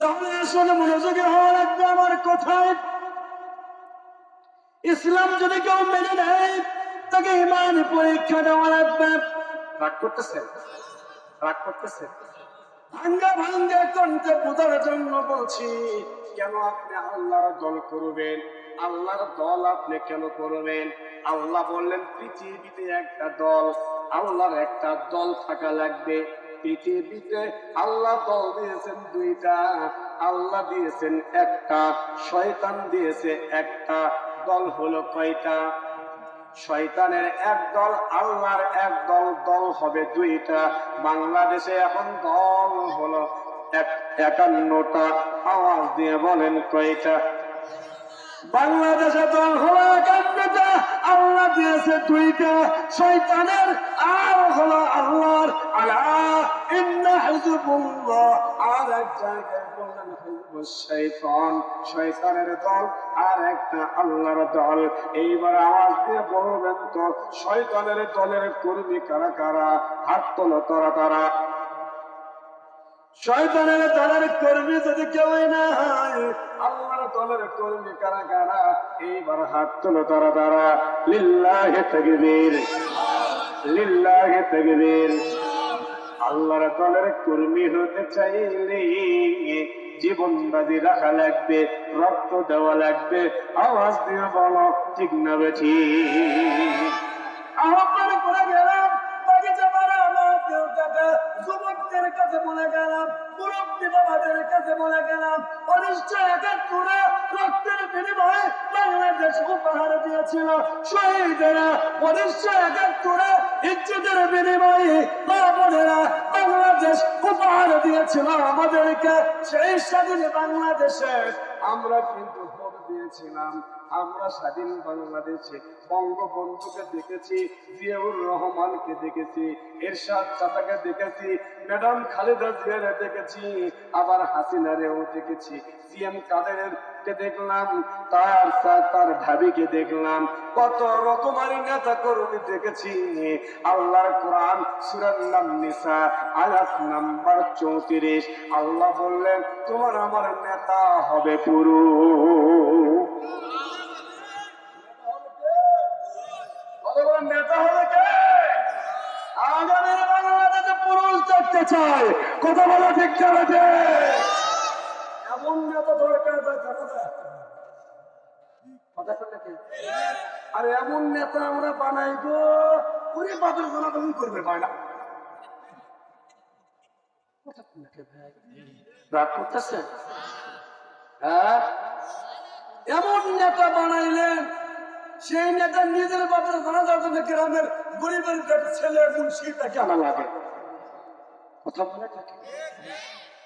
তাহলে আসলে মনোযোগী হওয়া লাগবে আমার কোথায়। ইসলাম যদি কেউ মেনে নেয়, তাকে ইমান পরীক্ষা দেওয়া লাগবে। রাগ করতেছেন? রাগ করতেছেন? ভাঙ্গা ভাঙ্গা কণ্ঠে জন্য বলছি, কেন আপনি আল্লাহর দল করবেন? আল্লাহর দল আপনি কেন করবেন? আল্লাহ বললেন, পৃথিবীতে একটা দল, আল্লাহর একটা দল থাকা লাগবে। পৃথিবীতে আল্লাহ দল দিয়েছেন দুইটা। আল্লাহ দিয়েছেন একটা, শয়তান দিয়েছে একটা। দল হলো কয়টা? শয়তানের এক দল, আল্লাহর এক দল দল হবে দুইটা। বাংলাদেশে এখন দল হলো একান্নটা। আওয়াজ দিয়ে বলেন কয়টা? বাংলাদেশে দল হলো একান্নটা। আল্লাহ দিয়েছে দুইটা। শয়তানের আর হলো আল্লাহর শয়তান, শয়তানের দলের কর্মী কারা কারা? হাত তোলো তারা তারা। শয়তানের দলের কর্মী যদি কেউ না আল্লাহর দলের কর্মী কারা কারা? এইবার হাত তোলো তারা তারা। লিল্লাহে তাকবীর। লিল্লাহে তাকবীর। আল্লাহর কর্মী হতে চাইলে জীবন বাজি রাখা লাগবে, রক্ত দেওয়া লাগবে, আওয়াজ দিয়ে বলো, ঠিক না বেঠি আহ্বান করে গেলাম যুবকদের কাছে বলে গেলাম, মুরব্বী বাবাদের কাছে বলে গেলাম অনিষ্ট একাত্তরে রক্তের বিনিময়ে বাংলাদেশ উপহার দিয়েছিল। শহীদেরা অনিষ্ট একাত্তরে ইজ্জতের বিনিময়ে দিয়েছিল আমাদেরকে সেই স্বাধীন বাংলাদেশে। আমরা কিন্তু দিয়েছিলাম। আমরা স্বাধীন বাংলাদেশে বঙ্গবন্ধুকে দেখেছি, জিয়াউর রহমানকে দেখেছি, এরশাদ চাচাকে দেখেছি, ম্যাডাম খালেদা জিয়ারে দেখেছি, আবার হাসিনারেও দেখেছি। সিএম কাদের দেখলাম, তার তার ভাবিকে দেখলাম। কত রকমারি নেতা কর্মী দেখেছি। আল্লাহর কোরআন সুরার নাম নিসা আয়াত নাম্বার চৌত্রিশ। আল্লাহ বললেন তোমার আমার নেতা হবে ভগবান নেতা হবে কে? আগামীর বাংলাদেশে পুরুষ দেখতে চায়। কথা বলা ঠিক এমন নেতা দরকার আর এমন নেতা আমরা বানাইবো বাদল গোনা তুমি করবে না হ্যাঁ? এমন নেতা বানাইলেন, সেই নেতা নিজের বাপের গ্রামের গরিবের ছেলে মুন্সি তাকে আনা লাগে? কথা বলে থাকে।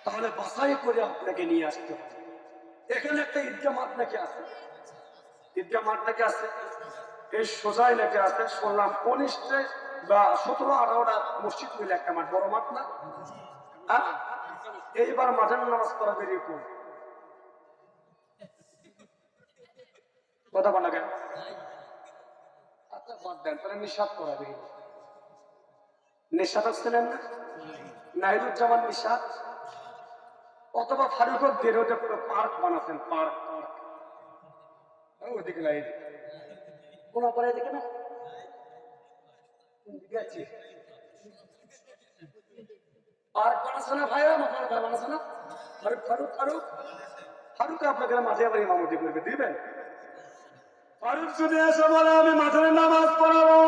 তাহলে বাসাই করে আপনাকে নিয়ে আসতে হবে। এখানে একটা ঈদগা মাঠ নাকি আছে? ঈদগা মাঠ নাকি আছে? এই সোজাই নাকি আছে? শুনলাম কনিষ্ঠে বা সতেরো আঠারোটা মসজিদ মিলে একটা মাঠ, বড় মাঠ না? এইবার মাঠের নামাজ পড়া বেরিয়ে পড়ে কথা বলা কেন? আচ্ছা নিঃশ্বাস অথবা ফারুক দেরোতে পুরো পার্ক বানাচ্ছেন পার্ক ওদিকে না কোন পরে এদিকে না? পার্ক বানাচ্ছে না ভাইয়া মাথার ভাই বানাচ্ছে না ফারুক ফারুক ফারুক। আপনাকে মাঝে আবার ইমামতি করবে, দিবেন? ফারুক যদি এসে বলে, আমি মাথায় নামাজ পড়াবো।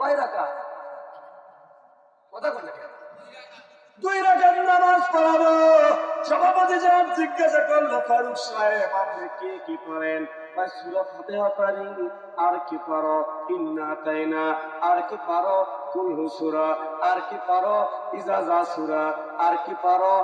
কয় রাখা কথা দুই রাখার নামাজ পড়াবো। সভাপতি সাহেব জিজ্ঞাসা করল, ফারুক সাহেব, আপনি কি কি করেন? আর কি পারো ইন্না তাইনা। আর কি পারো? আর কি পারো ইজাজা সুরা, আর কি পারো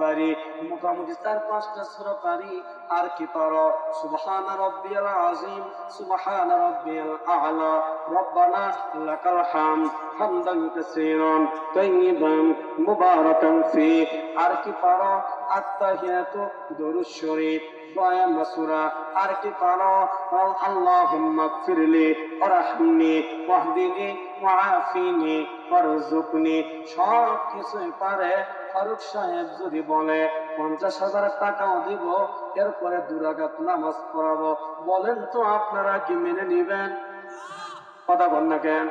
পারি মোটামুটি চার পাঁচটা সুরা পারি, আর কি পারো সুবহান রব্বিয়াল আযীম, সুবহান রব্বিয়াল আ'লা, রব্বানা লাকাল হাম হামদান কাসীরান, তাইয়িবান, মুবারাকান ফি, আর কি পারো আত্তাহিয়াতু শরীফ আর কি পারো? আল্লাহুম্মা ফিরলি ওয়াহদিনি, ওয়াআফিনি ওয়ারজুকনি সব কিছুই পারে ফারুক সাহেব যদি বলে, পঞ্চাশ হাজার টাকাও দিব, এরপরে দুরাগাত নামাজ পড়াবো। বলেন তো আপনারা কি মেনে নিবেন? কথা বল না কেন?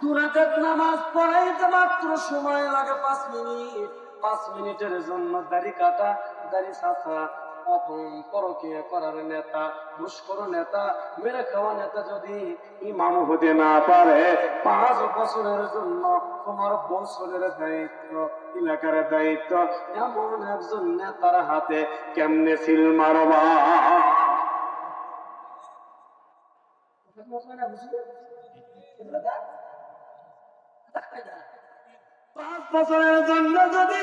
দুরাকাত নামাজ পড়াইতে মাত্র সময় লাগে পাঁচ মিনিট। পাঁচ মিনিটের জন্য দাড়ি কাটা, দাড়ি অপম পরকিয়া করার নেতা, দুষ্কর নেতা, মেরে খাওয়া নেতা যদি ইমাম হতে না পারে, পাঁচ বছরের জন্য তোমার বছরের দায়িত্ব, এলাকার দায়িত্ব। এমন একজন নেতার হাতে কেমনে সিল মারবা? পাঁচ বছরের জন্য যদি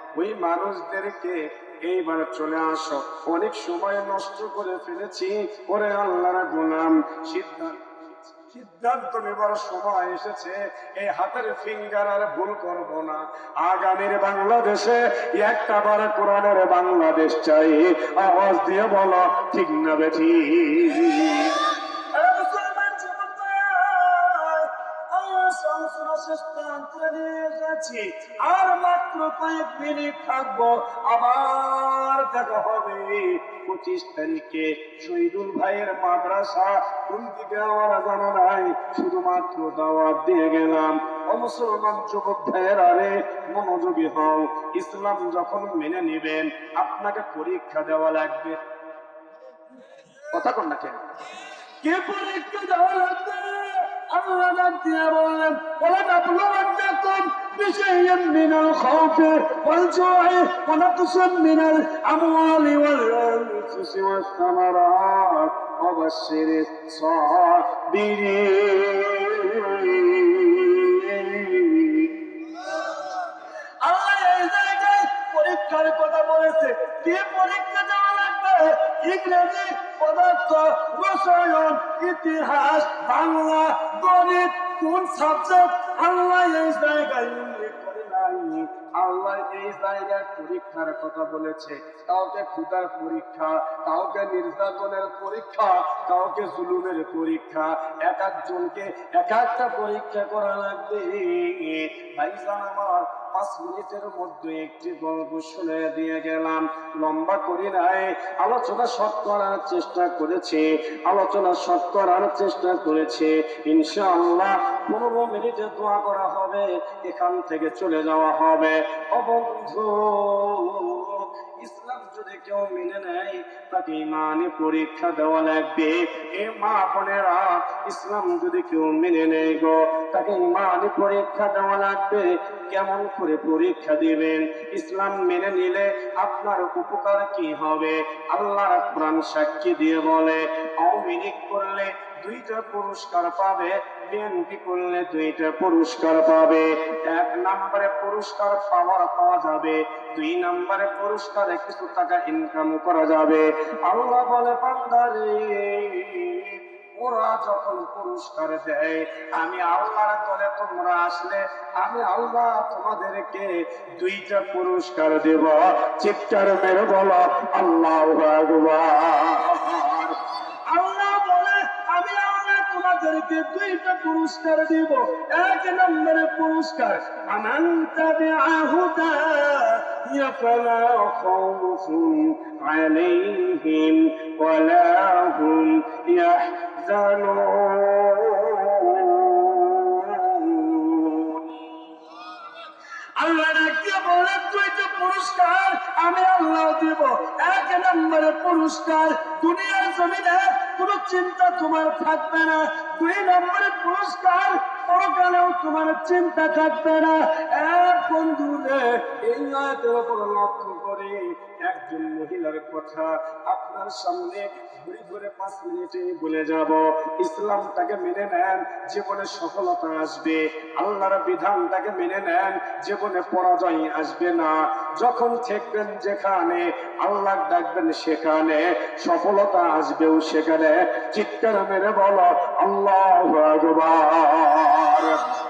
ওই মানুষদেরকে এইবার চলে আসো। অনেক সময় নষ্ট করে ফেলেছি। ওরে আল্লাহর গোলাম, সিদ্ধান্ত সিদ্ধান্ত নেবার সময় এসেছে। এই হাতের ফিঙ্গার আর ভুল করব না। আগামীর বাংলাদেশে একটা বার কোরআনের বাংলাদেশ চাই। আওয়াজ দিয়ে বলো, ঠিক না বেঠি আর মাত্র কয়েক মিনিট থাকব, আবার দেখা হবে। পঁচিশ তারিখে শহীদুল ভাইয়ের মাদ্রাসা কোন দিকে আমার জানা নাই, শুধুমাত্র দাওয়াত দিয়ে গেলাম। মুসলমান যুবক ভাইয়ের মনোযোগী হও। ইসলাম যখন মেনে নেবেন, আপনাকে পরীক্ষা দেওয়া লাগবে। কথা কন না কে পরীক্ষা দেওয়া লাগবে? আল্লাহ ডাক দিয়ে বললেন ওলা নাবলুওয়ান্নাকুম বিশাইইন মিনাল খাউফি ওয়াল জু'i ওয়া নাকসিন মিনাল আমওয়ালি ওয়াল الأنفس والثمرات وبشر الصابرين আল্লাহ এই জায়গায় পরীক্ষার কথা বলেছে কি পরীক্ষা দেওয়া লাগবে ইংরেজি পদার্থ রসায়ন, ইতিহাস, বাংলা, গণিত, কোন সাবজেক্ট আল্লাহ এই জায়গায় উল্লেখ করে নাই। আল্লাহ এই জায়গায় পরীক্ষার কথা বলেছে। কাউকে ক্ষুদার পরীক্ষা, কাউকে নির্যাতনের পরীক্ষা, কাউকে জুলুমের পরীক্ষা। এক একজনকে এক একটা পরীক্ষা করা লাগবে। ভাইজান আমার পাঁচ মিনিটের মধ্যে একটি গল্প শুনে দিয়ে গেলাম। লম্বা করি নাই, আলোচনা শর্ট করার চেষ্টা করেছে, আলোচনা শর্ট করার চেষ্টা করেছে। ইনশাআল্লাহ পনেরো মিনিটে দোয়া করা হবে, এখান থেকে চলে যাওয়া হবে। ও বন্ধু ইসলাম যদি কেউ মেনে নেয়, তাকে ইমানে পরীক্ষা দেওয়া লাগবে। এ মা বোনেরা, ইসলাম যদি কেউ মেনে নেয় গো, তাকে ইমানে পরীক্ষা দেওয়া লাগবে। কেমন করে পরীক্ষা দিবেন? ইসলাম মেনে নিলে আপনার উপকার কি হবে? আল্লাহ কোরআন সাক্ষী দিয়ে বলে অমিনিক করলে দুইটা পুরস্কার পাবে, বিএনপি করলে দুইটা পুরস্কার পাবে। এক নম্বরে পুরস্কার পাওয়ার পাওয়া যাবে, দুই নম্বরে পুরস্কারে কিছু টাকা ইনকাম করা যাবে। আল্লাহ বলে, বান্দারে, ওরা যখন পুরস্কার দেয়, আমি আল্লাহর দলে তোমরা আসলে, আমি আল্লাহ তোমাদেরকে দুইটা পুরস্কার দেব। চিৎকার মেরে বলো, আল্লাহ বলে আমি আল্লাহ তোমাদেরকে দুইটা পুরস্কার দিব। এক নম্বরে পুরস্কার আহুদা আল্লাহ কে বলেন দুইটা পুরস্কার আমি আল্লাহ দিব। এক নম্বরে পুরস্কার, দুনিয়ার জমিনে কোনো চিন্তা তোমার থাকবে না। দুই নম্বরে পুরস্কার, পরকালেও তোমার চিন্তা থাকবে না। এক বন্ধু রে, এই আয়াতের উপর লক্ষ্য করে একজন মহিলার কথা আপনার সামনে জীবনে বিধানটাকে মেনে নেন, জীবনে পরাজয় আসবে না। যখন থাকবেন যেখানে, আল্লাহ ডাকবেন সেখানে, সফলতা আসবেও সেখানে। চিৎকার মেরে বলো, আল্লাহ আকবার।